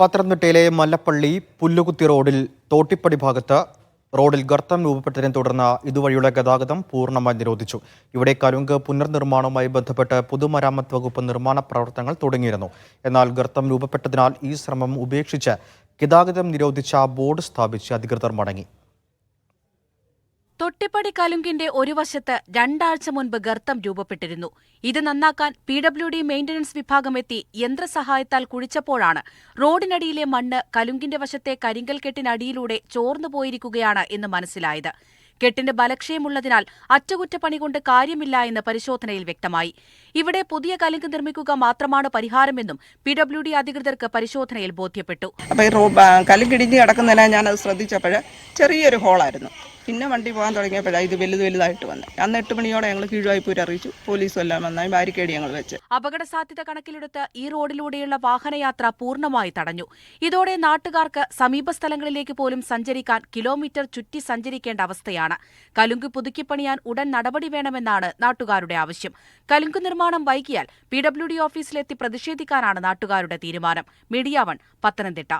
പത്തനംതിട്ടയിലെ മല്ലപ്പള്ളി പുല്ലുകുത്തി റോഡിൽ തോട്ടിപ്പടി ഭാഗത്ത് റോഡിൽ ഗർത്തം രൂപപ്പെട്ടതിനെ തുടർന്ന് ഇതുവഴിയുള്ള ഗതാഗതം പൂർണമായി നിരോധിച്ചു. ഇവിടെ കരുങ്ക് പുനർനിർമ്മാണവുമായി ബന്ധപ്പെട്ട് പൊതുമരാമത്ത് വകുപ്പ് നിർമ്മാണ പ്രവർത്തനങ്ങൾ തുടങ്ങിയിരുന്നു. എന്നാൽ ഗർത്തം രൂപപ്പെട്ടതിനാൽ ഈ ശ്രമം ഉപേക്ഷിച്ച് ഗതാഗതം നിരോധിച്ച ബോർഡ് സ്ഥാപിച്ച് അധികൃതർ മടങ്ങി. തൊട്ടിപ്പടി കലുങ്കിന്റെ ഒരു വശത്ത് രണ്ടാഴ്ച മുൻപ് ഗർത്തം രൂപപ്പെട്ടിരുന്നു. ഇത് നന്നാക്കാൻ പി ഡബ്ല്യു ഡി മെയിന്റനൻസ് വിഭാഗം എത്തി യന്ത്രസഹായത്താൽ കുഴിച്ചപ്പോഴാണ് റോഡിനടിയിലെ മണ്ണ് കലുങ്കിന്റെ വശത്തെ കരിങ്കൽ കെട്ടിനടിയിലൂടെ ചോർന്നു പോയിരിക്കുകയാണ് എന്ന് മനസ്സിലായത്. കെട്ടിന് ബലക്ഷയമുള്ളതിനാൽ അറ്റകുറ്റപ്പണി കൊണ്ട് കാര്യമില്ല എന്ന് പരിശോധനയിൽ വ്യക്തമായി. ഇവിടെ പുതിയ കലുങ്ക് നിർമ്മിക്കുക മാത്രമാണ് പരിഹാരമെന്നും പി ഡബ്ല്യു ഡി അധികൃതർക്ക് പരിശോധനയിൽ ബോധ്യപ്പെട്ടു. കലുങ്കിടിഞ്ഞ് കിടക്കുന്നതിനാൽ ഞാനത് ശ്രദ്ധിച്ചപ്പോൾ ചെറിയൊരു ഹോളായിരുന്നു. പിന്നെ വണ്ടി പോകാൻ തുടങ്ങിയപ്പോഴാണ് ഇത് വലുത് വലുതായിട്ട് വന്നത് അന്ന് എട്ട് മണിയോടെ ഞങ്ങൾ കീഴ്വായ്പൂർ അറിയിച്ചു. പോലീസും എല്ലാം വന്നായി ബാരിക്കേഡ് ഞങ്ങൾ വെച്ച്. അപകട സാധ്യത കണക്കിലെടുത്ത് ഈ റോഡിലൂടെയുള്ള വാഹനയാത്ര പൂർണമായി തടഞ്ഞു. ഇതോടെ നാട്ടുകാർക്ക് സമീപ സ്ഥലങ്ങളിലേക്ക് പോലും സഞ്ചരിക്കാൻ കിലോമീറ്റർ ചുറ്റി സഞ്ചരിക്കേണ്ട അവസ്ഥയാണ്. കലുങ്ക് പുതുക്കിപ്പണിയാൻ ഉടൻ നടപടി വേണമെന്നാണ് നാട്ടുകാരുടെ ആവശ്യം. കലുങ്ക് നിർമ്മാണം വൈകിയാൽ പി ഡബ്ല്യു ഡി ഓഫീസിലെത്തി പ്രതിഷേധിക്കാനാണ് നാട്ടുകാരുടെ തീരുമാനം. Media one Pathanamthitta.